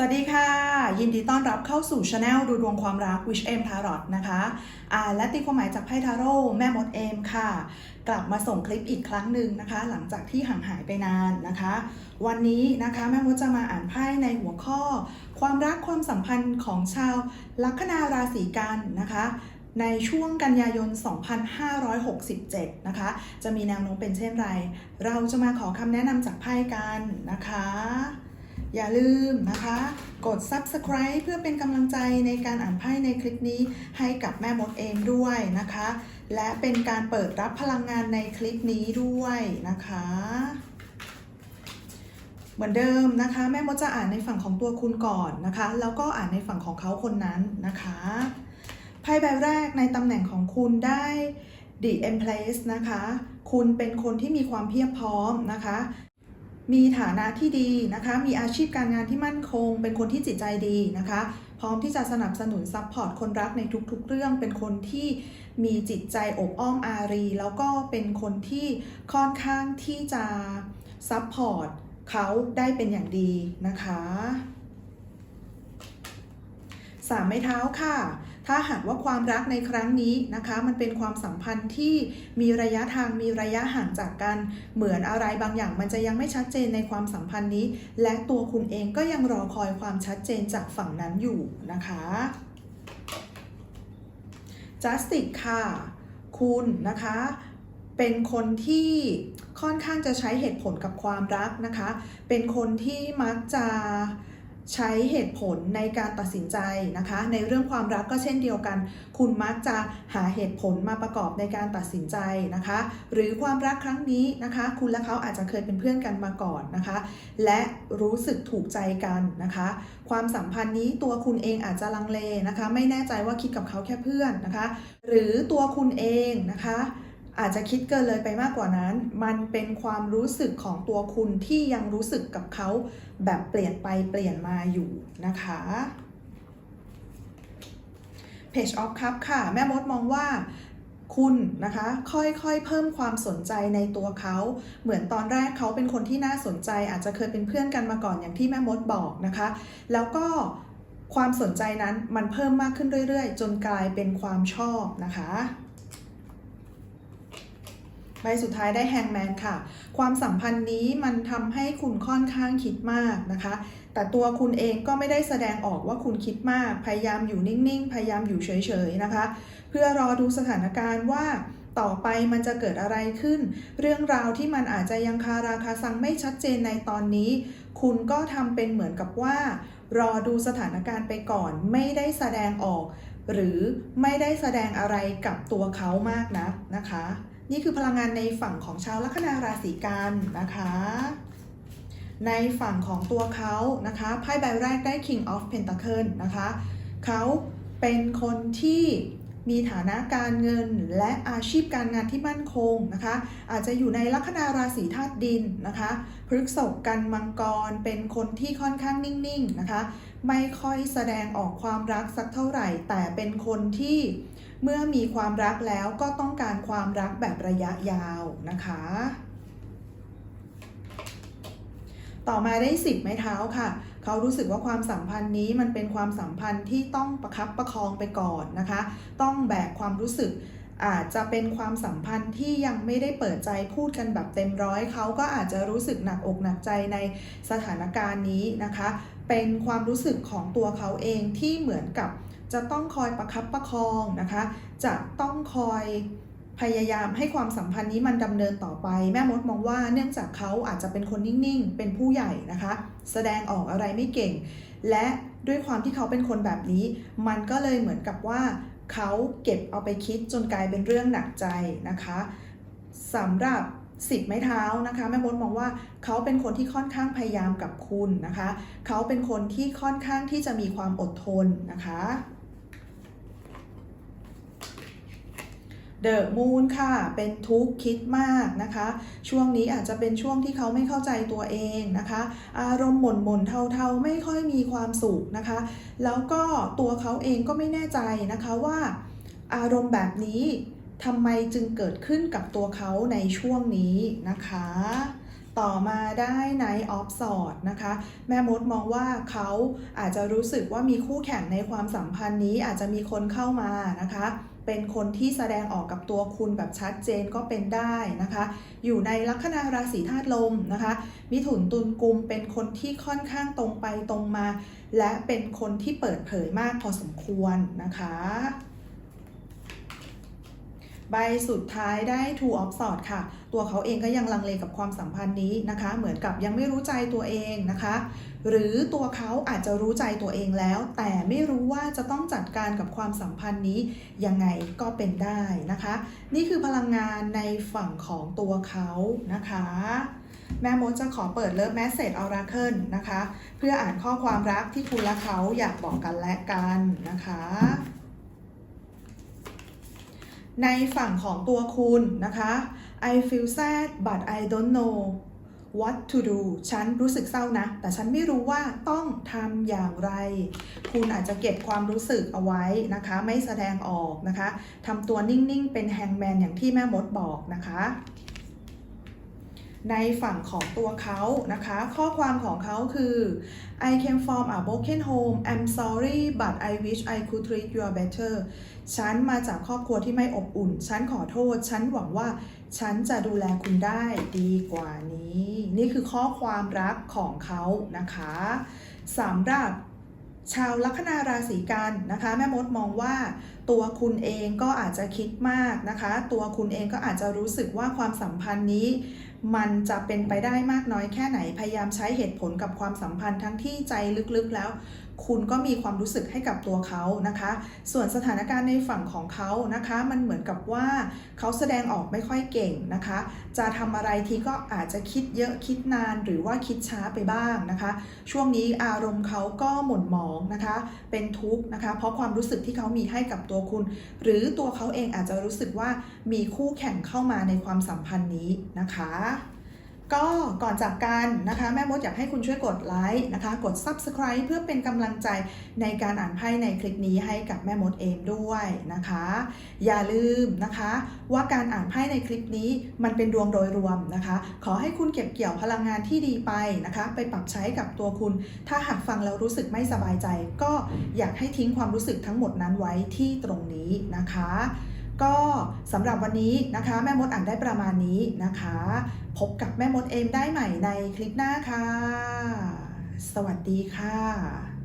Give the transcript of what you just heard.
สวัสดีค่ะ ยินดีต้อนรับเข้าสู่ช anel ดูดวงความรัก Wish M Tarot นะคะอ่าและตีความหมายจากไพ่ทาโร่แม่มดเอมค่ะ กลับมาส่งคลิปอีกครั้งหนึ่งนะคะ หลังจากที่ห่างหายไปนานนะคะ วันนี้นะคะแม่มดจะมาอ่านไพ่ในหัวข้อ ความรักความสัมพันธ์ของชาวลัคนาราศีกันนะคะ ในช่วงกันยายน 2567 นะคะ จะมีแนวโน้มเป็นเช่นไร เราจะมาขอคำแนะนำจากไพ่กันนะคะ อย่าลืมนะคะ กด subscribe เพื่อเป็นกำลังใจในการอ่านไพ่ในคลิปนี้ให้กับแม่มดเองด้วยนะคะ และเป็นการเปิดรับพลังงานในคลิปนี้ด้วยนะคะเหมือนเดิมนะคะแม่มดจะอ่านในฝั่งของตัวคุณก่อนนะคะ แล้วก็อ่านในฝั่งของเขาคนนั้นนะคะ พ่ใบแรกในตำแหน่งของคุณได้ The Empress นะคะ คุณเป็นคนที่มีความเพียบพร้อมนะคะ มีฐานะที่ดีนะคะ มีอาชีพการงานที่มั่นคง เป็นคนที่จิตใจดีนะคะ พร้อมที่จะสนับสนุนซัพพอร์ตคนรักในทุกๆ เรื่อง เป็นคนที่มีจิตใจอบอ้อมอารี แล้วก็เป็นคนที่ค่อนข้างที่จะซัพพอร์ตเขาได้เป็นอย่างดีนะคะสามไม้เท้าค่ะ ถ้าหากว่าความรักในครั้งนี้นะคะ มันเป็นความสัมพันธ์ที่มีระยะทางมีระยะห่างจากกัน เหมือนอะไรบางอย่าง มันจะยังไม่ชัดเจนในความสัมพันธ์นี้ และตัวคุณเองก็ยังรอคอยความชัดเจนจากฝั่งนั้นอยู่นะคะ justice ค่ะ คุณนะคะ เป็นคนที่ค่อนข้างจะใช้เหตุผลกับความรักนะคะ เป็นคนที่มักจะ ใช้เหตุผลในการตัดสินใจนะคะ ในเรื่องความรักก็เช่นเดียวกัน คุณมักจะหาเหตุผลมาประกอบในการตัดสินใจนะคะ หรือความรักครั้งนี้นะคะ คุณและเขาอาจจะเคยเป็นเพื่อนกันมาก่อนนะคะ และรู้สึกถูกใจกันนะคะ ความสัมพันธ์นี้ตัวคุณเองอาจจะลังเลนะคะ ไม่แน่ใจว่าคิดกับเขาแค่เพื่อนนะคะ หรือตัวคุณเองนะคะ อาจจะคิดเกินเลยไปมากกว่านั้น มันเป็นความรู้สึกของตัวคุณที่ยังรู้สึกกับเขาแบบเปลี่ยนไปเปลี่ยนมาอยู่นะคะ Page of Cup ค่ะ แม่มดมองว่าคุณนะคะ ค่อยๆ เพิ่มความสนใจในตัวเขา เหมือนตอนแรกเขาเป็นคนที่น่าสนใจ อาจจะเคยเป็นเพื่อนกันมาก่อนอย่างที่แม่มดบอกนะคะ แล้วก็ความสนใจนั้นมันเพิ่มมากขึ้นเรื่อยๆ จนกลายเป็นความชอบนะคะ ใบสุดท้ายได้แฮงแมนค่ะ ความสัมพันธ์นี้มันทำให้คุณค่อนข้างคิดมากนะคะ แต่ตัวคุณเองก็ไม่ได้แสดงออกว่าคุณคิดมาก พยายามอยู่นิ่งๆ พยายามอยู่เฉยๆนะคะ เพื่อรอดูสถานการณ์ว่าต่อไปมันจะเกิดอะไรขึ้น เรื่องราวที่มันอาจจะยังคาราคาซังไม่ชัดเจนในตอนนี้ คุณก็ทำเป็นเหมือนกับว่า รอดูสถานการณ์ไปก่อน ไม่ได้แสดงออก หรือไม่ได้แสดงอะไรกับตัวเขามากนักนะคะ นี่คือพลังงานในฝั่งของชาวลัคนาราศีกันนะคะ ในฝั่งของตัวเขานะคะไพ่ใบแรกได้ King of pentacles นะคะเขาเป็นคนที่มีฐานะการเงินและอาชีพการงานที่มั่นคงนะคะ อาจจะอยู่ในลัคนาราศีธาตุดินนะคะพฤกษกกันมังกรเป็นคนที่ค่อนข้างนิ่งๆนะคะ ไม่ค่อยแสดงออกความรักสักเท่าไหร่ แต่เป็นคนที่ เมื่อมีความรักแล้วก็ต้องการความรักแบบระยะยาวนะคะ ต่อมาได้สิบไม้เท้าค่ะ เขารู้สึกว่าความสัมพันธ์นี้มันเป็นความสัมพันธ์ที่ต้องประคับประคองไปก่อนนะคะ ต้องแบกความรู้สึกอาจจะเป็นความสัมพันธ์ที่ยังไม่ได้เปิดใจพูดกันแบบเต็มร้อยเขาก็อาจจะรู้สึกหนักอกหนักใจในสถานการณ์นี้นะคะ เป็นความรู้สึกของตัวเขาเองที่เหมือนกับ จะต้องคอยประคับประคองนะคะ จะต้องคอยพยายามให้ความสัมพันธ์นี้มันดำเนินต่อไป แม่มดมองว่าเนื่องจากเขาอาจจะเป็นคนนิ่งๆ เป็นผู้ใหญ่นะคะ แสดงออกอะไรไม่เก่ง และด้วยความที่เขาเป็นคนแบบนี้ มันก็เลยเหมือนกับว่า เขาเก็บเอาไปคิดจนกลายเป็นเรื่องหนักใจนะคะสำหรับสิบไม้เท้านะคะแม่มดมองว่าเขาเป็นคนที่ค่อนข้างพยายามกับคุณนะคะ เขาเป็นคนที่ค่อนข้างที่จะมีความอดทนนะคะ เดอะมูนค่ะ เป็นทุกข์คิดมากนะคะ ช่วงนี้อาจจะเป็นช่วงที่เขาไม่เข้าใจตัวเองนะคะ อารมณ์หม่นหม่นเทาเทาๆ ไม่ค่อยมีความสุขนะคะ แล้วก็ตัวเขาเองก็ไม่แน่ใจนะคะว่าอารมณ์แบบนี้ทำไมจึงเกิดขึ้นกับตัวเขาในช่วงนี้นะคะ ต่อมาได้ในออฟสอดนะคะ แม่มดมองว่าเขาอาจจะรู้สึกว่ามีคู่แข่งในความสัมพันธ์นี้อาจจะมีคนเข้ามานะคะ เป็นคนที่แสดงออกกับตัวคุณแบบชัดเจนก็เป็นได้นะคะ อยู่ในลัคนาราศีธาตุลมนะคะ มิถุนตุลกุมเป็นคนที่ค่อนข้างตรงไปตรงมา และเป็นคนที่เปิดเผยมากพอสมควรนะคะ ใบสุดท้ายได้ Two of Swords ค่ะ ตัวเขาเองก็ยังลังเลกับความสัมพันธ์นี้นะคะ เหมือนกับยังไม่รู้ใจตัวเองนะคะ หรือตัวเขาอาจจะรู้ใจตัวเองแล้ว แต่ไม่รู้ว่าจะต้องจัดการกับความสัมพันธ์นี้ยังไงก็เป็นได้นะคะ นี่คือพลังงานในฝั่งของตัวเขานะคะแม่มดจะขอเปิดเลิฟแมสเซจออราเคิลนะคะ เพื่ออ่านข้อความรักที่คุณและเขาอยากบอกกันและกันนะคะ ในฝั่งของตัวคุณนะคะ I feel sad but I don't know what to do ฉันรู้สึกเศร้านะ แต่ฉันไม่รู้ว่าต้องทำอย่างไร คุณอาจจะเก็บความรู้สึกเอาไว้นะคะ ไม่แสดงออกนะคะทำตัวนิ่ง ๆ เป็นแฮงแมนอย่างที่แม่มดบอกนะคะ ในฝั่งของตัวเขานะคะ ข้อความของเขาคือ I came from a broken home I'm sorry but I wish I could treat you better ฉันมาจากครอบครัวที่ไม่อบอุ่น ฉันขอโทษ ฉันหวังว่าฉันจะดูแลคุณได้ดีกว่านี้ นี่คือข้อความรักของเขานะคะสำหรับชาวลัคนาราศีกันนะคะ แม่มดมองว่า ตัวคุณเองก็อาจจะคิดมากนะคะ ตัวคุณเองก็อาจจะรู้สึกว่าความสัมพันธ์นี้ มันจะเป็นไปได้มากน้อยแค่ไหน พยายามใช้เหตุผลกับความสัมพันธ์ทั้งที่ใจลึกๆแล้ว คุณก็มีความรู้สึกให้กับตัวเขานะคะ ส่วนสถานการณ์ในฝั่งของเขานะคะ มันเหมือนกับว่าเขาแสดงออกไม่ค่อยเก่งนะคะ จะทำอะไรทีก็อาจจะคิดเยอะคิดนานหรือว่าคิดช้าไปบ้างนะคะ ช่วงนี้อารมณ์เขาก็หม่นหมองนะคะ เป็นทุกข์นะคะ เพราะความรู้สึกที่เขามีให้กับตัวคุณ หรือตัวเขาเองอาจจะรู้สึกว่ามีคู่แข่งเข้ามาในความสัมพันธ์นี้นะคะ ก็ก่อนจากกันนะคะ แม่มดอยากให้คุณช่วยกดไลค์นะคะ กด Subscribe เพื่อเป็นกำลังใจในการอ่านไพ่ในคลิปนี้ให้กับแม่มดเอมด้วยนะคะ อย่าลืมนะคะ ว่าการอ่านไพ่ในคลิปนี้มันเป็นดวงโดยรวมนะคะ ขอให้คุณเก็บเกี่ยวพลังงานที่ดีไปนะคะ ไปปรับใช้กับตัวคุณ ถ้าหากฟังแล้วรู้สึกไม่สบายใจ ก็อยากให้ทิ้งความรู้สึกทั้งหมดนั้นไว้ที่ตรงนี้นะคะ ก็สำหรับวันนี้นะคะ แม่มดอ่านได้ประมาณนี้นะคะ พบกับแม่มดเอมได้ใหม่ในคลิปหน้าค่ะ สวัสดีค่ะ